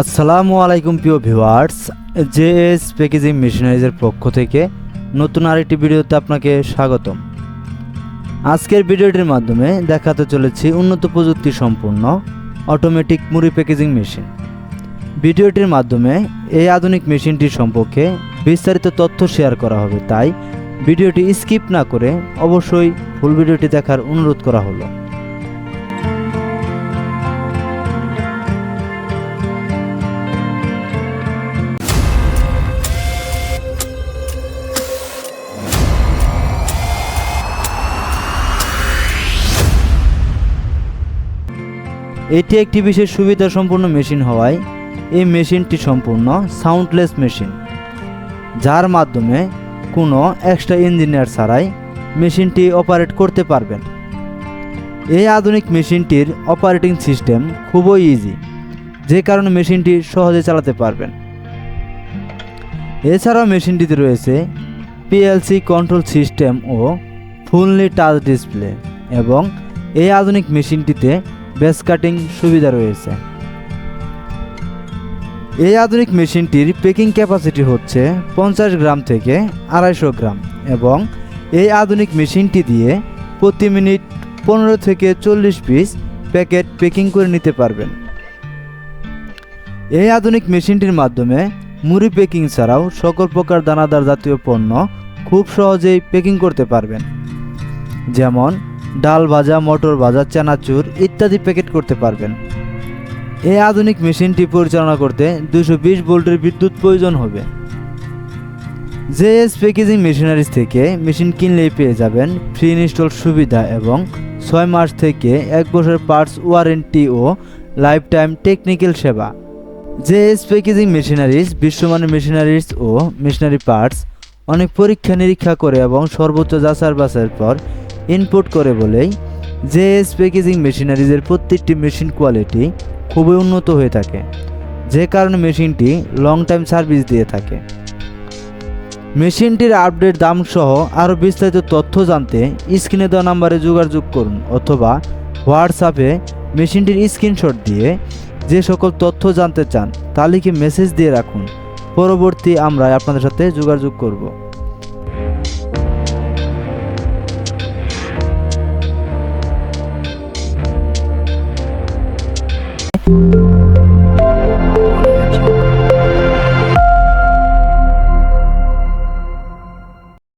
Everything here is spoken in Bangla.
আসসালামু আলাইকুম প্রিয় ভিউয়ার্স জে এস প্যাকেজিং মেশিনারিজের পক্ষ থেকে নতুন আরেকটি ভিডিওতে আপনাকে স্বাগতম। আজকের ভিডিওটির মাধ্যমে দেখাতে চলেছি উন্নত প্রযুক্তি সম্পন্ন অটোমেটিক মুড়ি প্যাকেজিং মেশিন ভিডিওটির মাধ্যমে এই আধুনিক মেশিনটির সম্পর্কে বিস্তারিত তথ্য শেয়ার করা হবে, তাই ভিডিওটি স্কিপ না করে অবশ্যই ফুল ভিডিওটি দেখার অনুরোধ করা হলো। এটি একটি বিশেষ সুবিধা সম্পন্ন মেশিন হওয়ায় এই মেশিনটি সম্পূর্ণ সাউন্ডলেস মেশিন যার মাধ্যমে কোনো এক্সট্রা ইঞ্জিনিয়ার ছাড়াই মেশিনটি অপারেট করতে পারবেন। এই আধুনিক মেশিনটির অপারেটিং সিস্টেম খুবই ইজি যে কারণে মেশিনটি সহজে চালাতে পারবেন। এছাড়াও মেশিনটিতে রয়েছে পিএলসি কন্ট্রোল সিস্টেম ও ফুললি টাচ ডিসপ্লে এবং এই আধুনিক মেশিনটিতে বেস কাটিং সুবিধা রয়েছে। এই আধুনিক মেশিনটির পেকিং ক্যাপাসিটি হচ্ছে পঞ্চাশ গ্রাম থেকে আড়াইশো গ্রাম এবং এই আধুনিক মেশিনটি দিয়ে প্রতি মিনিট পনেরো থেকে চল্লিশ পিস প্যাকেট পেকিং করে নিতে পারবেন। এই আধুনিক মেশিনটির মাধ্যমে মুড়ি পেকিং ছাড়াও সকল প্রকার দানাদার জাতীয় পণ্য খুব সহজেই পেকিং করতে পারবেন। যেমন ডাল ভাজা, মটর ভাজা, চানাচুর ইত্যাদি প্যাকেট করতে পারবেন। এই আধুনিক মেশিনটি পরিচালনা করতে দুশো বিশ ভোল্টের বিদ্যুৎ প্রয়োজন হবে। জেএস প্যাকেজিং মেশিনারিজ থেকে মেশিন কিনলেই পেয়ে যাবেন ফ্রি ইনস্টল সুবিধা এবং ছয় মাস থেকে এক বছর পার্টস ওয়ারেন্টি ও লাইফ টাইম টেকনিক্যাল সেবা। জেএস প্যাকেজিং মেশিনারিজ, বিশ্বমানের মেশিনারিজ ও মেশিনারি পার্টস অনেক পরীক্ষা নিরীক্ষা করে এবং সর্বোচ্চ যাচার বাছাইয়ের পর ইনপুট করে বলেই জেএস প্যাকেজিং মেশিনারিজের প্রত্যেকটি মেশিন কোয়ালিটি খুবই উন্নত হয়ে থাকে। যে কারণে মেশিনটি লং টাইম সার্ভিস দিয়ে থাকে। মেশিনটির আপডেট দাম সহ আরও বিস্তারিত তথ্য জানতে স্ক্রিনে দেওয়া নাম্বারে যোগাযোগ করুন অথবা হোয়াটসঅ্যাপে মেশিনটির স্ক্রিনশট দিয়ে যে সকল তথ্য জানতে চান, তা লিখে মেসেজ দিয়ে রাখুন। পরবর্তী আমরা আপনাদের সাথে যোগাযোগ করব।